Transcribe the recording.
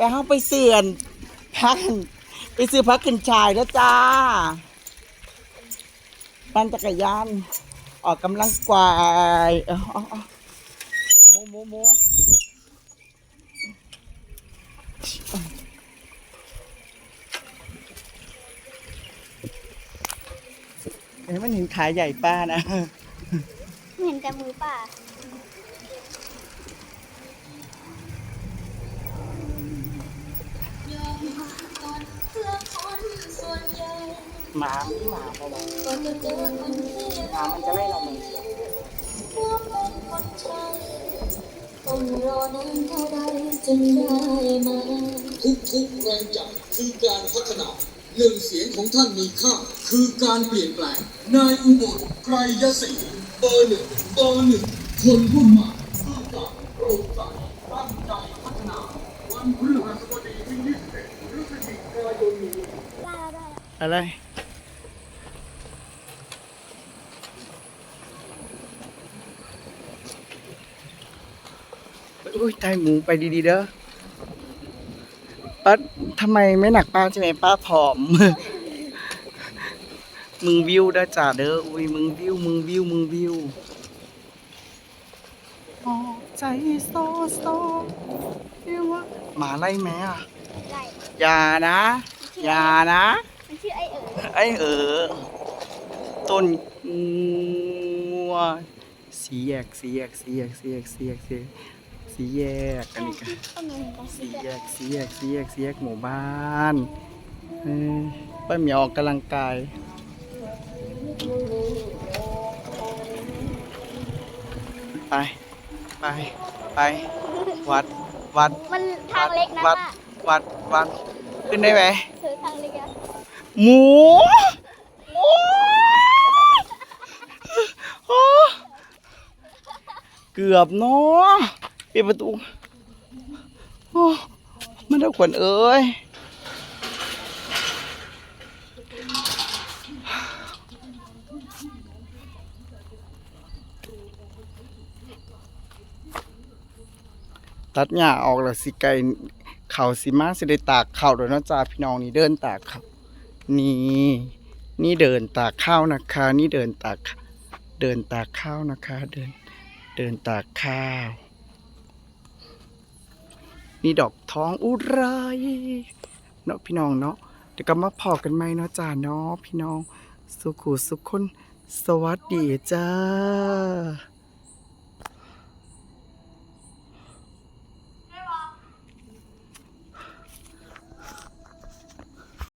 ไปห้องไปเสื่อนพักไปซื้อพักขึ้นชายแล้วจ้าปั่นจักรยาน ออกกำลังกายเอาเอาเอาโมโมโมโมเอ้ยมันเห็นขายใหญ่ป้านะ เห็นแต่มือป่า หมาไม่หมาเพราะว่าหมามันจะไล่เราไหมต้องรอนานเท่าใดจนได้มาทุกๆแรงใจคือการพัฒนาหนึ่งเสียงของท่านมีค่า คือการเปลี่ยนแปลง นายอุบลไกรยศรีเบอร์หนึ่งเบอร์หนึ่งคนรุ่นใหม่เพื่อการโปร่งใสตั้งใจพัฒนา วันพฤหัสบดีที่21พฤศจิกายนนี้อะไร อุ้ยตายหมูไปดีๆเด้อป้าทำไมไม่หนักป้าใช่ไหมป้าผอม มึงวิวเด้อจ่าเด้ออุ้ยมึงวิวมึงวิวมึงวิวออกใจโซโซวิวอะหมาไล่แม่อะได้อย่านะ อย่านะ มันชื่อไอเอ๋อไอ้เออต้นงัวสีแยกสีแยกสีแยกสีแยกสีแยกสีแยก สีแยกอันนี้ก็ต้นมือเห็นแต่สีสีแยกสีแยกสีแยกสีแยกหมู่บ้านเออป้าเหมียวออกกำลังกายไปไปไปวัดวัดมันทางเล็กนะวัดป้าวัดวัดขึ้นได้ไหมเธอทางเล็กอะหมูหมูโอ้เกือบเนาะ ปิดประตูโอ้มันเท่าขวัญเอ้ยตัดหญ้าออกแล้วสิไก่เข่าสิมาสิได้ตากเข้าโดยเนาะจ้าพี่น้องนี่เดินตากข้าวนี่ นี่เดินตากข้าวนะคะ นี่เดินตาก เดินตากข้าวนะคะ เดิน เดินตากข้าว นี่ดอกท้องอุไรเนาะพี่น้องเนาะเดี๋ยวก็มาพอกันไหมเนาะจ้าเนาะพี่น้องสุขุสุขคนสวัสดีจ้า